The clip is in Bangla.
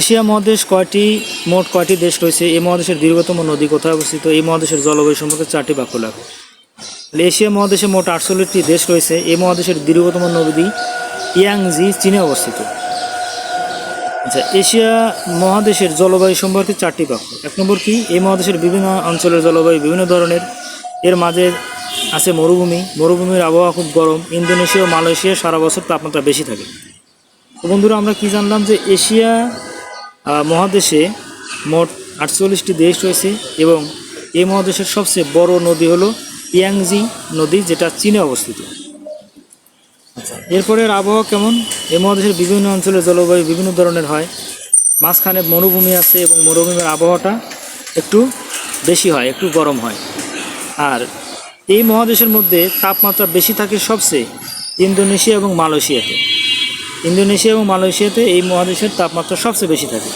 এশিয়া মহাদেশ কয়টি, মোট কয়টি দেশ রয়েছে? এই মহাদেশের দীর্ঘতম নদী কোথায় অবস্থিত? এই মহাদেশের জলবায়ু সম্পর্কে চারটি বাক্য তাহলে এশিয়া মহাদেশে মোট আটচল্লিশটি দেশ রয়েছে। এই মহাদেশের দীর্ঘতম নদী ইয়াংজি, চীনে অবস্থিত। আচ্ছা এশিয়া মহাদেশের জলবায়ু সম্পর্কে চারটি বাক্য। এক নম্বর কি? এই মহাদেশের বিভিন্ন অঞ্চলের জলবায়ু বিভিন্ন ধরনের। এর মাঝে আছে মরুভূমি। মরুভূমির আবহাওয়া খুব গরম। ইন্দোনেশিয়া ও মালয়েশিয়া সারা বছর তাপমাত্রা বেশি থাকে। বন্ধুরা, আমরা কি জানলাম যে এশিয়া মহাদেশে মোট আটচল্লিশটি দেশ রয়েছে এবং এই মহাদেশের সবচেয়ে বড় নদী হলো ইয়াংজি নদী যেটা চীনে অবস্থিত। আচ্ছা। এরপরের আবহাওয়া কেমন? এই মহাদেশের বিভিন্ন অঞ্চলের জলবায়ু বিভিন্ন ধরনের হয়। মাঝখানে মরুভূমি আছে এবং মরুভূমির আবহাওয়াটা একটু বেশি হয় একটু গরম হয়। আর এই মহাদেশের মধ্যে তাপমাত্রা বেশি থাকে সবচেয়ে ইন্দোনেশিয়া এবং মালয়েশিয়াতে। ইন্দোনেশিয়া এবং মালয়েশিয়াতে এই মহাদেশের তাপমাত্রা সবচেয়ে বেশি থাকে।